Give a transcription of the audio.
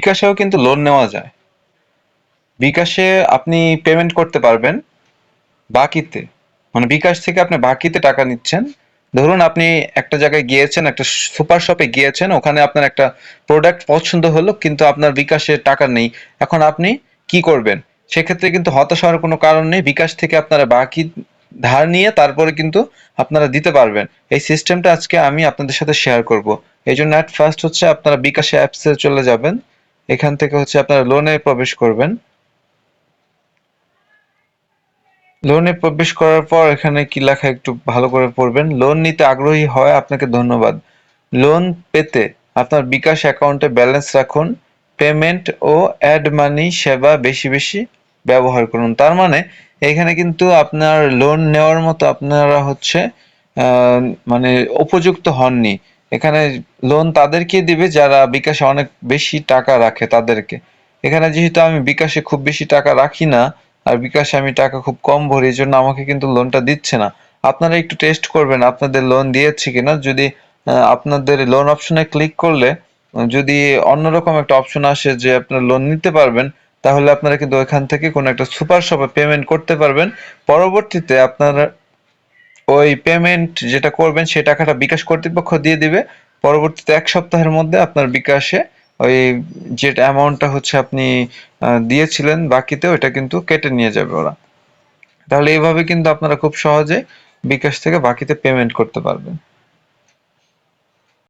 বিকাশেও কিন্তু লোন নেওয়া যায়। বিকাশে আপনি পেমেন্ট করতে পারবেন বাকিতে। মানে বিকাশ থেকে আপনি বাকিতে টাকা নিচ্ছেন। ধরুন আপনি একটা জায়গায় গিয়েছেন, একটা সুপার শপে গিয়েছেন, ওখানে আপনার একটা প্রোডাক্ট পছন্দ হলো, কিন্তু আপনার বিকাশে টাকা নেই। এখন আপনি কি করবেন? সেক্ষেত্রে কিন্তু হতাশ হওয়ার কোনো কারণ নেই। বিকাশ থেকে আপনারা বাকি ধার নিয়ে তারপরে কিন্তু আপনারা দিতে পারবেন। এই সিস্টেমটা আজকে আমি আপনাদের সাথে শেয়ার করব। এই জন্য অ্যাট ফার্স্ট হচ্ছে আপনারা বিকাশে অ্যাপসে চলে যাবেন। এখান থেকে হচ্ছে আপনারা লোনে প্রবেশ করবেন। লোনে প্রবেশ করার পর এখানে কি লেখা একটু ভালো করে পড়বেন। লোন নিতে আগ্রহী হয় আপনাকে ধন্যবাদ। লোন পেতে আপনার বিকাশ অ্যাকাউন্টে ব্যালেন্স রাখুন। পেমেন্ট ও অ্যাড মানি সেবা বেশি বেশি ব্যবহার করুন। তার মানে এখানে কিন্তু আপনার লোন নেওয়ার মতো আপনারা হচ্ছে মানে উপযুক্ত হননি। এখানে লোন তাদেরকে দিবে, যারা বিকাশে অনেক বেশি টাকা রাখে তাদেরকে। এখানে যেহেতু আমি বিকাশে খুব বেশি টাকা রাখি না, আর বিকাশে আমি টাকা খুব কম ভরি এই জন্য আমাকে কিন্তু লোনটা দিচ্ছে না। আপনারা একটু টেস্ট করবেন, আপনাদের লোন দিয়েছে কিনা? যদি আপনাদের লোন অপশনে ক্লিক করলে, যদি অন্যরকম একটা অপশন আসে যে আপনার লোন নিতে পারবেন, তাহলে আপনারা কিন্তু ওইখান থেকে কোনো একটা সুপার শপে পেমেন্ট করতে পারবেন। পরবর্তীতে আপনারা ওই পেমেন্ট যেটা করবেন সেই টাকাটা বিকাশ কর্তৃপক্ষ দিয়ে দিবে। পরবর্তীতে এক সপ্তাহের মধ্যে আপনার বিকাশে ওই যে অ্যামাউন্টটা হচ্ছে আপনি দিয়েছিলেন বাকিতে, ওইটা কিন্তু কেটে নিয়ে যাবে ওরা। তাহলে এইভাবে কিন্তু আপনারা খুব সহজে বিকাশ থেকে বাকিতে পেমেন্ট করতে পারবেন।